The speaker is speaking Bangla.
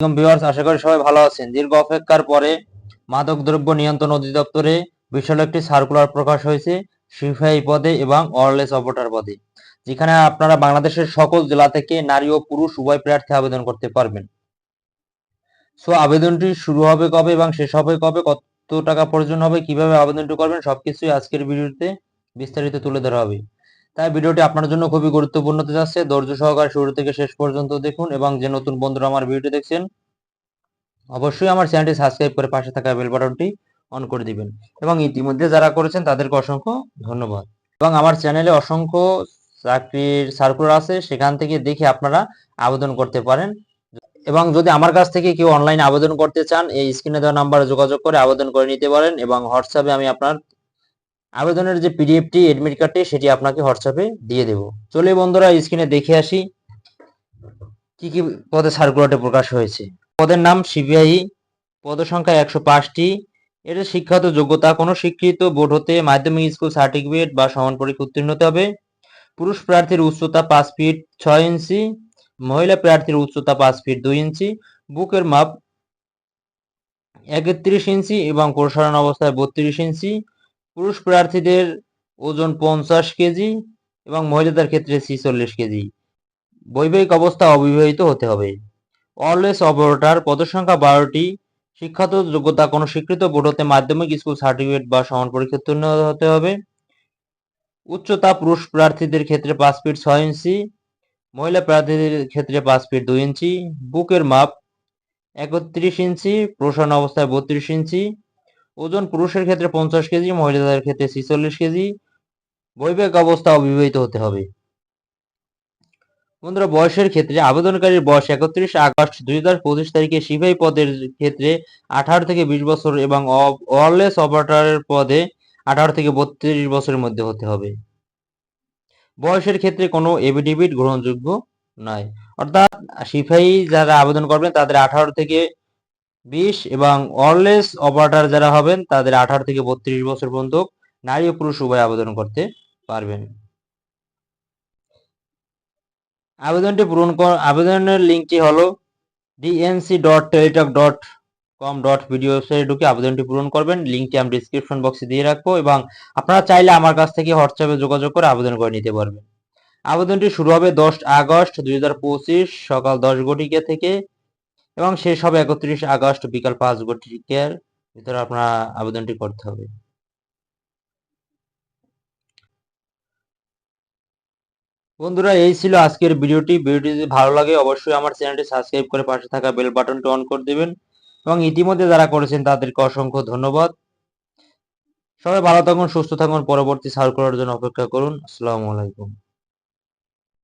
ভিউয়ার্স, আশা করি সবাই ভালো আছেন। দীর্ঘ অপেক্ষার পরে মাদকদ্রব্য নিয়ন্ত্রণ অধিদপ্তরে বিশাল একটি সার্কুলার প্রকাশ হয়েছে সিপাহী পদে এবং অরলেস অপারেটর পদে, যেখানে আপনারা বাংলাদেশের সকল জেলা থেকে নারী ও পুরুষ উভয় প্রার্থী আবেদন করতে পারবেন। সো আবেদনটি শুরু হবে কবে এবং শেষ হবে কবে, কত টাকা প্রয়োজন হবে, কীভাবে আবেদনটি করবেন, সবকিছুই আজকের ভিডিওতে বিস্তারিত তুলে ধরা হবে। তাই ভিডিওটি আপনার জন্য খুবই গুরুত্বপূর্ণ হতে যাচ্ছে। ধৈর্য সহকারে শুরু থেকে শেষ পর্যন্ত দেখুন এবং যে নতুন বন্ধুরা আমার ভিডিওটি দেখছেন, অবশ্যই আমার চ্যানেলটি সাবস্ক্রাইব করে পাশে থাকা বেল বাটনটি অন করে দিবেন। এবং ইতিমধ্যে যারা করেছেন, তাদেরকে অসংখ্য ধন্যবাদ। এবং আমার চ্যানেলে অসংখ্য চাকরির সার্কুলার আছে, সেখান থেকে দেখে আপনারা আবেদন করতে পারেন। এবং যদি আমার কাছ থেকে কেউ অনলাইন আবেদন করতে চান, এই স্ক্রিনে দেওয়া নাম্বারে যোগাযোগ করে আবেদন করে নিতে পারেন এবং হোয়াটসঅ্যাপে আমি আপনার আবেদনের যে পিডিএফটি এডমিট কার্ডটি সেটি আপনাকে হোয়াটসঅ্যাপে দিয়ে দেব। চলে বন্ধুরা স্ক্রিনে দেখে আসি কি কি পদে সার্কুলারটি প্রকাশ হয়েছে। পদের নাম সিবিআই পদ সংখ্যা একশো পাঁচটি। এর শিক্ষাগত যোগ্যতা, কোনো স্বীকৃত বোর্ড হতে মাধ্যমিক স্কুল সার্টিফিকেট বা সমান পরীক্ষা উত্তীর্ণ হতে হবে। পুরুষ প্রার্থীর উচ্চতা পাঁচ ফিট ছয় ইঞ্চি, মহিলা প্রার্থীর উচ্চতা পাঁচ ফিট দুই ইঞ্চি, বুকের মাপ একত্রিশ ইঞ্চি এবং প্রসারণ অবস্থায় বত্রিশ ইঞ্চি পুরুষ প্রার্থীদের ওজন পঞ্চাশ কেজি এবং মহিলাদের ক্ষেত্রে ছিচল্লিশ কেজি। বৈবাহিক অবস্থা অবিবাহিত হতে হবে। অরলেস অপারেটর পদসংখ্যা বারোটি শিক্ষাগত যোগ্যতা কোনো স্বীকৃত বোর্ড হতে মাধ্যমিক স্কুল সার্টিফিকেট বা সমান পরীক্ষা উত্তীর্ণ হতে হবে। উচ্চতা পুরুষ প্রার্থীদের ক্ষেত্রে পাঁচ ফিট ছয় ইঞ্চি, মহিলা প্রার্থীদের ক্ষেত্রে পাঁচ ফিট দুই ইঞ্চি, বুকের মাপ একত্রিশ ইঞ্চি প্রসারণ অবস্থায় বত্রিশ ইঞ্চি ওজন পুরুষের ক্ষেত্রে পঞ্চাশ কেজি, মহিলাদের ক্ষেত্রে ছিচল্লিশ কেজি। বৈবাহিক অবস্থা অবিবাহিত হতে হবে। বন্ধুরা, বয়সের ক্ষেত্রে আবেদনকারীর বয়স একত্রিশ আগস্ট দুই হাজার পঁচিশ তারিখে সিপাহী পদের ক্ষেত্রে আঠারো থেকে বিশ বছর এবং ওয়ারলেস অপারেটরের পদে আঠারো থেকে বত্রিশ বছরের মধ্যে হতে হবে। বয়সের ক্ষেত্রে কোনো এভিডেভিট গ্রহণযোগ্য নয়। অর্থাৎ সিপাহী যারা আবেদন করবেন, তাদের আঠারো থেকে বিশ এবং ওয়ারলেস অপারেটার যারা হবেন, তাদের আঠারো থেকে বত্রিশ বছর পর্যন্ত নারী ও পুরুষ উভয় আবেদন করতে পারবেন। আবেদনটি পূরণ কর আবেদনের লিঙ্কটি হলো DNC dot Teletalk dot com dot BD ওয়েবসাইটে ঢুকে আবেদনটি পূরণ করবেন। লিঙ্কটি আমি ডিসক্রিপশন বক্সে দিয়ে রাখব এবং আপনারা চাইলে আমার কাছ থেকে হোয়াটসঅ্যাপে যোগাযোগ করে আবেদন করে নিতে পারবেন। আবেদনটি শুরু হবে দশ আগস্ট দুই হাজার পঁচিশ সকাল দশ ঘটিকা থেকে এবং শেষ হবে একত্রিশ আগস্ট বিকাল পাঁচ ঘটিকার ভিতরে আপনার আবেদনটি করতে হবে। বন্ধুরা, এই ছিল আজকের ভিডিওটি। ভিডিওটি যদি ভালো লাগে, অবশ্যই আমার চ্যানেলটি সাবস্ক্রাইব করে পাশে থাকা বেল বাটনটি অন করে দেবেন এবং ইতিমধ্যে যারা করেছেন তাদেরকে অসংখ্য ধন্যবাদ। সবাই ভালো থাকুন, সুস্থ থাকুন, পরবর্তী সার্কুলার জন্য অপেক্ষা করুন। আসসালামু আলাইকুম।